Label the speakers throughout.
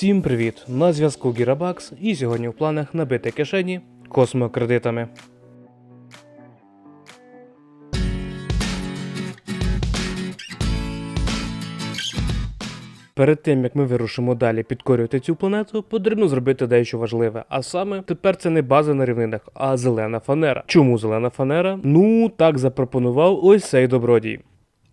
Speaker 1: Всім привіт! На зв'язку Гірабакс, і сьогодні в планах набити кишені космокредитами. Перед тим як ми вирушимо далі підкорювати цю планету, потрібно зробити дещо важливе. А саме тепер це не база на рівнинах, а зелена фанера. Чому зелена фанера? Ну так запропонував ось цей добродій.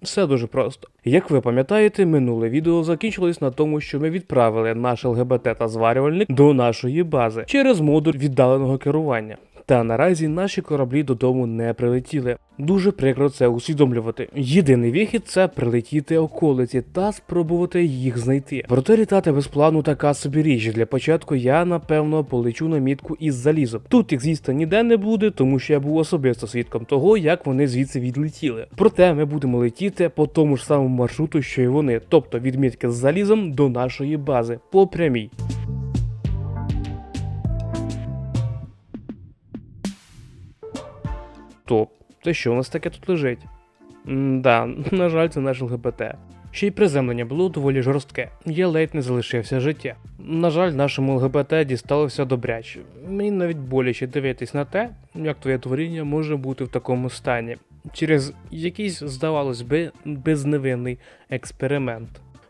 Speaker 1: Все дуже просто. Як ви пам'ятаєте, минуле відео закінчилось на тому, що ми відправили наш ЛГБТ та зварювальник до нашої бази через модуль віддаленого керування. Та наразі наші кораблі додому не прилетіли. Дуже прикро це усвідомлювати. Єдиний вихід це прилетіти околиці та спробувати їх знайти. Проте літати без плану така собі річ. Для початку я напевно полечу на мітку із залізом. Тут їх звісно ніде не буде, тому що я був особисто свідком того, як вони звідси відлетіли. Проте ми будемо летіти по тому ж самому маршруту, що й вони, тобто від мітки з залізом до нашої бази по прямій. Топ, це що у нас таке тут лежить? Да, на жаль, це наш ЛГБТ. Ще й приземлення було доволі жорстке. Я ледь не залишився життя. На жаль, нашому ЛГБТ дісталося добряче. Мені навіть боляче дивитись на те, як твоє творіння може бути в такому стані, через якийсь, здавалось би, безневинний експеримент.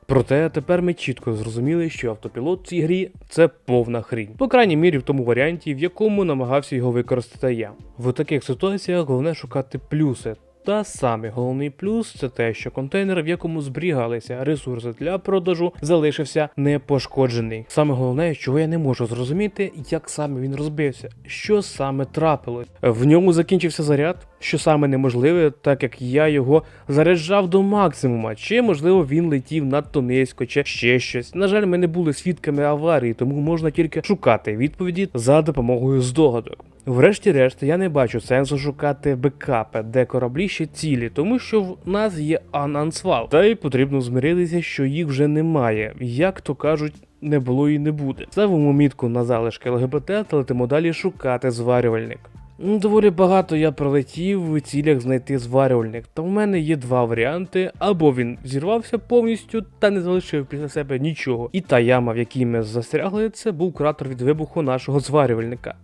Speaker 1: Проте тепер ми чітко зрозуміли, що автопілот в цій грі це повна хрінь. По крайній мірі в тому варіанті, в якому намагався його використати я. В таких ситуаціях головне шукати плюси. Та самий головний плюс це те, що контейнер, в якому зберігалися ресурси для продажу, залишився непошкоджений. Саме головне, чого я не можу зрозуміти, як саме він розбився, що саме трапилось. В ньому закінчився заряд, що саме неможливе, так як я його заряджав до максимума, чи можливо він летів надто низько, чи ще щось. На жаль, ми не були свідками аварії, тому можна тільки шукати відповіді за допомогою здогадок. Врешті-решт, я не бачу сенсу шукати бекапи, де кораблі ще цілі, тому що в нас є анансвал. Та й потрібно змиритися, що їх вже немає. Як то кажуть, не було і не буде. Ставимо мітку на залишки ЛГБТ та летимо далі шукати зварювальник. Ну, Доволі багато я пролетів в цілях знайти зварювальник, та в мене є два варіанти: або він зірвався повністю та не залишив після себе нічого. І та яма, в якій ми застрягли, це був кратер від вибуху нашого зварювальника.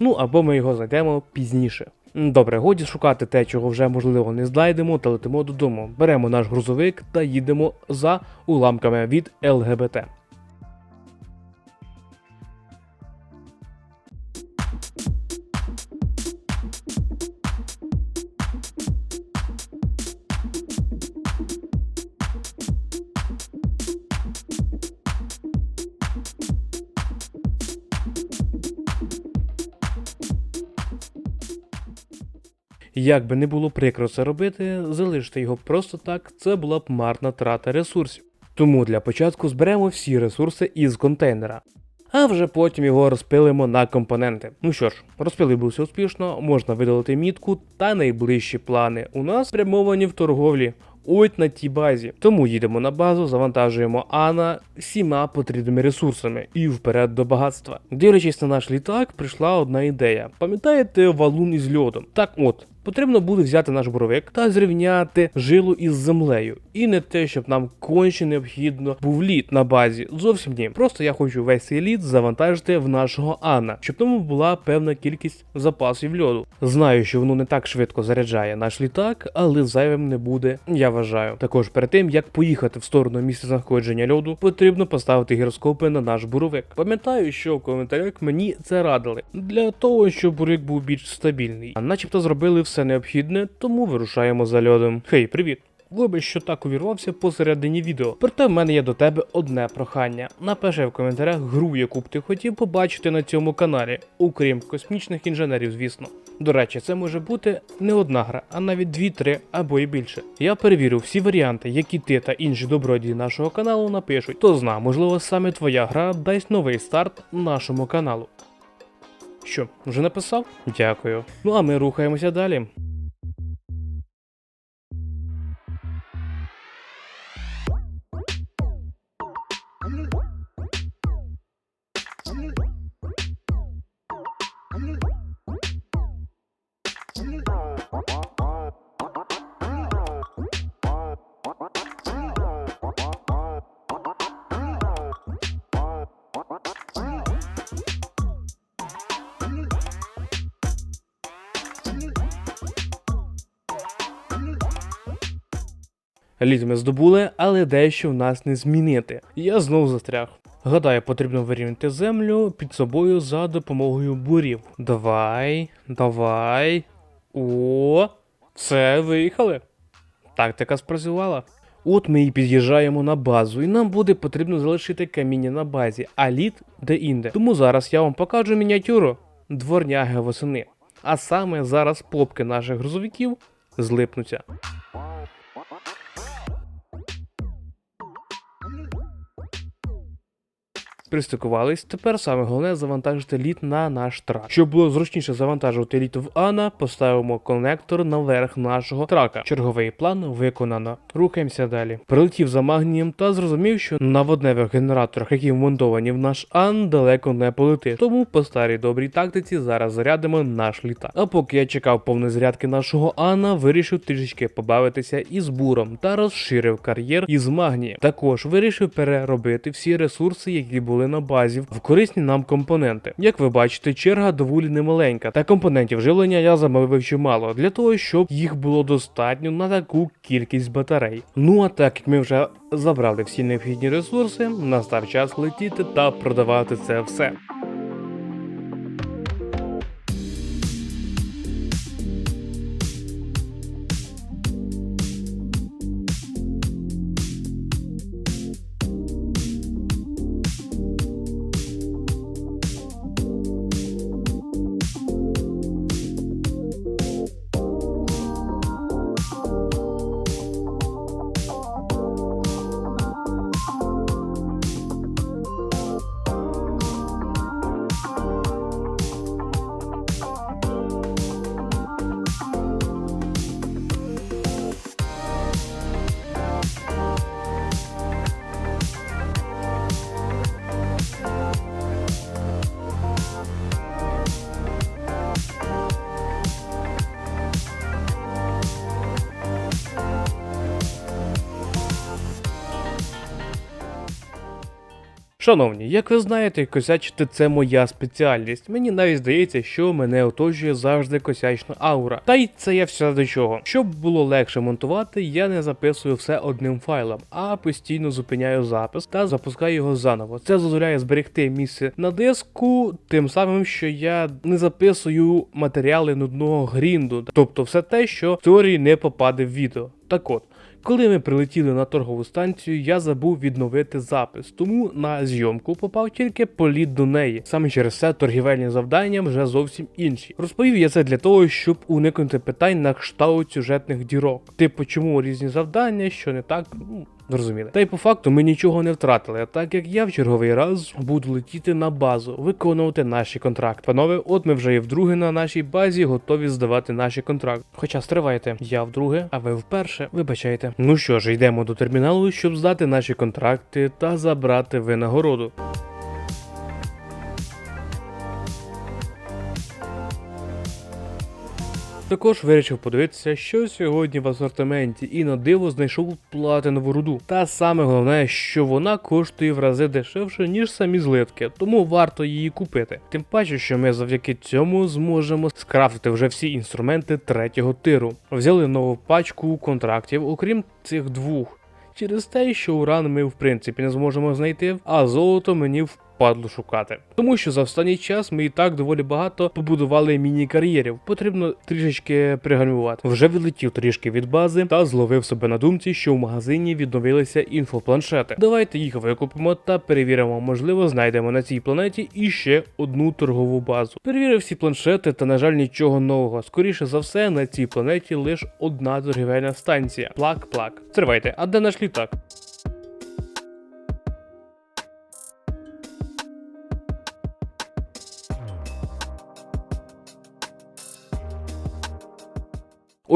Speaker 1: Ну або ми його знайдемо пізніше. Добре, годі шукати те, чого вже можливо не знайдемо, та летимо додому. Беремо наш грузовик та їдемо за уламками від ЛГБТ. Як би не було прикро це робити, залишити його просто так, це була б марна трата ресурсів. Тому для початку зберемо всі ресурси із контейнера. А вже потім його розпилимо на компоненти. Ну що ж, розпилився успішно, можна видалити мітку та найближчі плани. У нас спрямовані в торговлі. Ось на тій базі. Тому їдемо на базу, завантажуємо Ана всіма потрібними ресурсами і вперед до багатства. Дивлячись на наш літак, прийшла одна ідея. Пам'ятаєте валун із льодом? Так от. Потрібно буде взяти наш буровик та зрівняти жилу із землею. І не те, щоб нам конче необхідно був лід на базі. Зовсім ні. Просто я хочу весь цей лід завантажити в нашого Анна, щоб тому була певна кількість запасів льоду. Знаю, що воно не так швидко заряджає наш літак, але зайвим не буде, я вважаю. Також перед тим як поїхати в сторону місця знаходження льоду, потрібно поставити гіроскопи на наш буровик. Пам'ятаю, що в коментарях мені це радили для того, щоб буровик був більш стабільний. А начебто зробили все необхідне, тому вирушаємо за льодом. Хей, привіт! Вибач, що так увірвався посередині відео. Проте в мене є до тебе одне прохання. Напиши в коментарях гру, яку б ти хотів побачити на цьому каналі, окрім космічних інженерів, звісно. До речі, це може бути не одна гра, а навіть дві-три або і більше. Я перевірю всі варіанти, які ти та інші добродії нашого каналу напишуть. То зна, можливо, саме твоя гра дасть новий старт нашому каналу. Що, вже написав? Дякую. Ну а ми рухаємося далі. Лід ми здобули, але дещо в нас не змінити. Я знов застряг. Гадаю, потрібно вирівняти землю під собою за допомогою бурів. Давай, давай. О, все, виїхали. Тактика спрацювала. От ми і під'їжджаємо на базу, і нам буде потрібно залишити каміння на базі, а лід де-інде. Тому зараз я вам покажу мініатюру дворняги восени. А саме зараз попки наших грузовиків злипнуться. Пристикувались. Тепер саме головне завантажити лід на наш трак. Щоб було зручніше завантажувати лід в Ана, поставимо конектор наверх нашого трака. Черговий план виконано. Рухаємося далі. Прилетів за магнієм та зрозумів, що на водневих генераторах, які вмонтовані в наш Ан, далеко не полетиш. Тому по старій добрій тактиці зараз зарядимо наш літак. А поки я чекав повної зарядки нашого Ана, вирішив трішечки побавитися із буром та розширив кар'єр із магнієм. Також вирішив переробити всі ресурси, які були на базі, в корисні нам компоненти. Як ви бачите, черга доволі немаленька, та компонентів живлення я замовив чимало для того, щоб їх було достатньо на таку кількість батарей. Ну а так як ми вже забрали всі необхідні ресурси, настав час летіти та продавати це все. Шановні, як ви знаєте, косячити це моя спеціальність. Мені навіть здається, що мене оточує завжди косячна аура. Та й це я все до чого. Щоб було легше монтувати, я не записую все одним файлом, а постійно зупиняю запис та запускаю його заново. Це дозволяє зберегти місце на диску, тим самим, що я не записую матеріали нудного грінду, тобто все те, що в теорії не попаде в відео. Так от. Коли ми прилетіли на торгову станцію, я забув відновити запис, тому на зйомку попав тільки політ до неї. Саме через це торгівельні завдання вже зовсім інші. Розповів я це для того, щоб уникнути питань на кшталт сюжетних дірок. Типу, чому різні завдання, що не так, ну. Зрозуміли. Та й по факту ми нічого не втратили, так як я в черговий раз буду летіти на базу, виконувати наші контракти. Панове, от ми вже і вдруге на нашій базі готові здавати наші контракти. Хоча стривайте, я вдруге, а ви вперше. Вибачайте. Ну що ж, йдемо до терміналу, щоб здати наші контракти та забрати винагороду. Також вирішив подивитися, що сьогодні в асортименті, і на диво знайшов платинову руду. Та саме головне, що вона коштує в рази дешевше, ніж самі злитки, тому варто її купити. Тим паче, що ми завдяки цьому зможемо скрафтити вже всі інструменти третього тиру. Взяли нову пачку контрактів, окрім цих двох. Через те, що уран ми в принципі не зможемо знайти, а золото мені впадло шукати. Тому що за останній час ми і так доволі багато побудували міні-кар'єрів. Потрібно трішечки пригальмувати. Вже відлетів трішки від бази та зловив себе на думці, що в магазині відновилися інфопланшети. Давайте їх викупимо та перевіримо, можливо, знайдемо на цій планеті іще одну торгову базу. Перевірив всі планшети, та на жаль, нічого нового. Скоріше за все, на цій планеті лише одна торгівельна станція. Плак-плак. Тривайте, а де наш літак?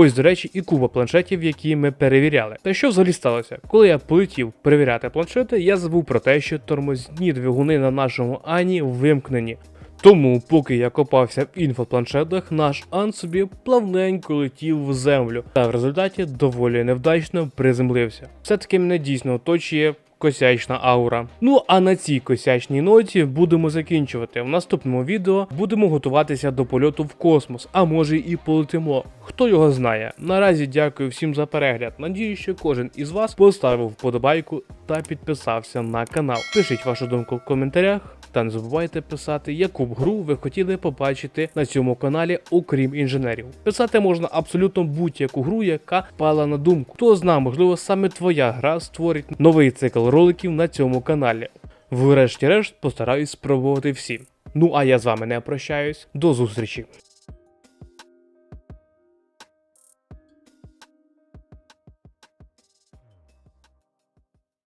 Speaker 1: Ось, до речі, і купа планшетів, які ми перевіряли. Та що взагалі сталося? Коли я полетів перевіряти планшети, я забув про те, що тормозні двигуни на нашому Ані вимкнені. Тому, поки я копався в інфопланшетах, наш Ан собі плавненько летів в землю, та в результаті доволі невдачно приземлився. Все-таки мене дійсно оточує косячна аура. Ну а на цій косячній ноті будемо закінчувати. В наступному відео будемо готуватися до польоту в космос, а може і полетимо. Хто його знає. Наразі дякую всім за перегляд. Надію, що кожен із вас поставив вподобайку та підписався на канал. Пишіть вашу думку в коментарях. Та не забувайте писати, яку б гру ви хотіли побачити на цьому каналі, окрім інженерів. Писати можна абсолютно будь-яку гру, яка пала на думку. Хто знає, можливо, саме твоя гра створить новий цикл роликів на цьому каналі. Врешті-решт постараюсь спробувати всі. Ну а я з вами не прощаюсь. До зустрічі!